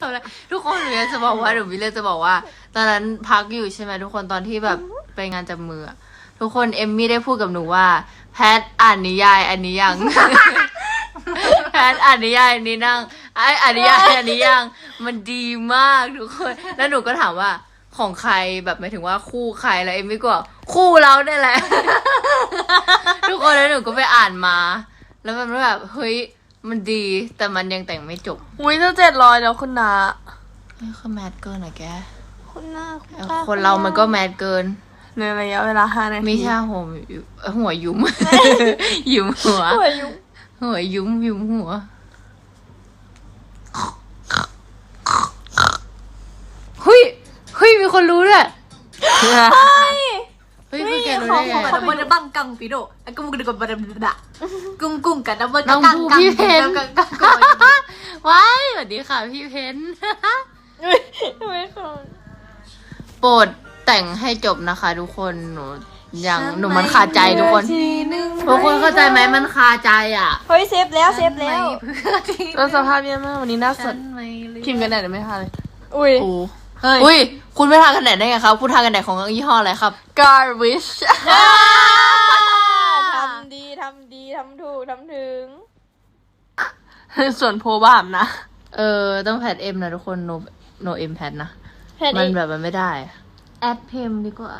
ทำอะไรทุกคนหนูอยากจะบอกว่าหนูวิเลยจะบอกว่า ตอนนั้นพักอยู่ใช่ไหมทุกคนตอนที่แบบไปงานจับมืออะทุกคนเอมมี่ได้พูดกับหนูว่า แพทอ่านนิยายอันนี้ยัง แพทอ่านนิยายอันนี้นั่งไออ่านนิยายอันนี้ยังมันดีมากทุกคน แล้วหนูก็ถามว่าของใครแบบหมายถึงว่าคู่ใครแล้วเอมมี่ก็บอกคู่เราเนี่ยแหละ ทุกคนแล้วหนูก็ไปอ่านมา แล้วมันก็แบบเฮ้ย มันดีแต่มันยังแต่งไม่จบอุ้ยจะเจ็ดร้อยแล้วคุณนานี่คือแมทเกินอะแกคุณหน้าคุณเออตาคนเรามันก็แมทเกิน ในระยะเวลาห้านาทีมีแค่หัวยุเอ่อหัวยุ้ม ยุ้มหัว หัวยุงหัวยุ้มยุ้มหัว เฮ้ยเฮ้ยมีคนรู้ด้วยเฮ้ยพี่แกรู้ได้ไงดับเบิลบังกังปิโดอะกุ้งกระดกบระดะกุ้งกุ้งกับดับเบิลน้งกังกังพี่เพนกังกังกังว้ายสวัสดีค่ะพี่เพนไมเขาโปรดแต่งให้จบนะคะทุกคนหนูยังหนูมันคาใจทุกคนทุกคนเข้าใจไหมมันคาใจอะเฮ้ยเซฟแล้วเซฟแล้วแล้วสภาพแย่มากวันนี้หน้าสดนไม่ลืมครีมกันแดดไม่ทาเลยอุ้ย เฮ้ย อุ้ย คุณไม่ทากันแดดได้ไงครับ คุณทากันแดดของยี่ห้ออะไรครับ garbage ทำดีทำดีทำถูกทำถึง ส่วนโพบามนะ เออ ต้องแพดเอ็มนะทุกคน โนโนเอ็มแพดนะแพทย์มันเองแบบมันไม่ได้ แอดเพมดีกว่า